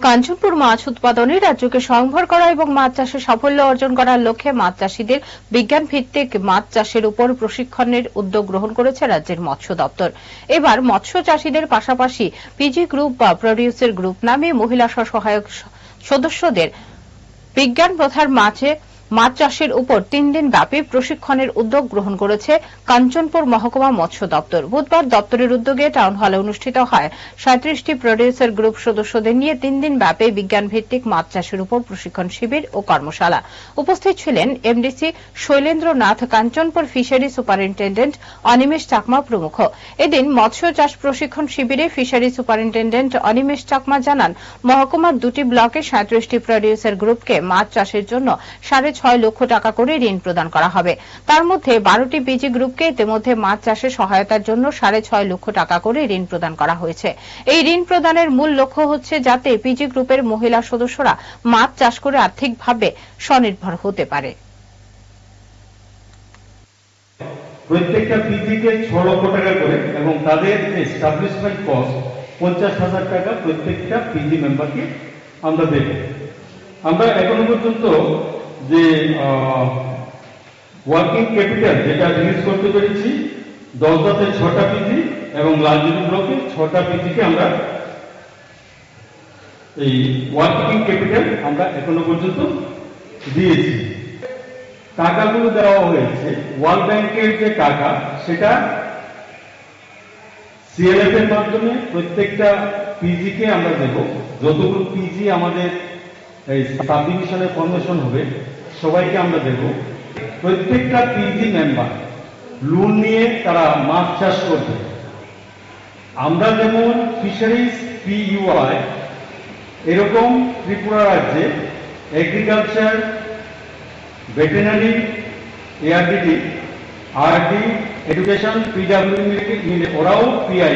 কাঞ্চনপুর মাছ উৎপাদনে রাজ্যকে স্বয়ংভর করা এবং মাছ চাষে সাফল্য অর্জন করার লক্ষ্যে মাছ চাষীদের বিজ্ঞান ভিত্তিক মাছ চাষের উপর প্রশিক্ষণের উদ্যোগ গ্রহণ করেছে রাজ্যের মৎস্য দপ্তর। এবার মৎস্য চাষীদের পাশাপাশি পিজি গ্রুপ বা প্রডিউসার গ্রুপ নামে মহিলা স্বসহায়ক স- সদস্যদের বিজ্ঞান প্রথার মাঝে মাছ চাষের উপর তিন দিন ব্যাপী প্রশিক্ষণের উদ্যোগ গ্রহণ করেছে কাঞ্চনপুর মহকুমা মৎস্য দপ্তর। বুধবার দপ্তরের উদ্যোগে টাউন হলে অনুষ্ঠিত হয়। সাঁত্রিশটি প্রডিউসার গ্রুপ সদস্যদের নিয়ে তিন দিন ব্যাপী বিজ্ঞান ভিত্তিক মাছ চাষের উপর প্রশিক্ষণ শিবির ও কর্মশালা। উপস্থিত ছিলেন MDC Shailendranath Kanchanpur fishery superintendent Animesh Chakma প্রমুখ। এদিন মৎস্য চাষ প্রশিক্ষণ শিবিরে ফিশারি সুপারিনটেন্ডেন্ট অনিমেষ চাকমা জানান, মহকুমার দুটি ব্লকে সাঁত্রিশটি প্রডিউসার গ্রুপকে মাছ চাষের জন্য সাড়ে ছয় লক্ষ টাকা করে ঋণ প্রদান করা হবে। তার মধ্যে বারোটি পিজি গ্রুপকে ইতিমধ্যে মাছ চাষে সহায়তার জন্য সাড়ে ছয় লক্ষ টাকা করে ঋণ প্রদান করা হয়েছে। এই ঋণ প্রদানের মূল লক্ষ্য হচ্ছে যাতে পিজি গ্রুপের মহিলা সদস্যরা মাছ চাষ করে আর্থিকভাবে স্বনির্ভর হতে পারে। প্রত্যেকটা পিজিকে ছ লক্ষ টাকা করে এবং তাদের এস্টাবলিশমেন্ট কস্ট পঞ্চাশ হাজার টাকা প্রত্যেকটা পিজি মেম্বারকে আমরা দেব। আমরা এখনও পর্যন্ত যে ওয়ার্কিং ক্যাপিটাল যেটা রিলিজ করতে পেরেছি দশদাতে ছটা পিজি এবং লালজুরি ব্লকে ছটা পিজিকে আমরা এই ওয়ার্কিং ক্যাপিটাল আমরা এখনও পর্যন্ত দিয়েছি। টাকাগুলো দেওয়া হয়েছে ওয়ার্ল্ড ব্যাংকের যে টাকা, সেটা সিএলএফ এর মাধ্যমে প্রত্যেকটা পিজি কে আমরা দেব। যতগুলো পিজি আমাদের এই সাব ডিভিশনে ফর্মেশন হবে, সবাইকে আমরা দেব প্রত্যেকটা পিজি মেম্বার লোন নিয়ে তারা মাছ চাষ করবে। আমরা যেমন ফিশারিজ পিইউআই এরকম ত্রিপুরা রাজ্যে agriculture veterinary ARDD RD education PW মিলে ওরাও পিআই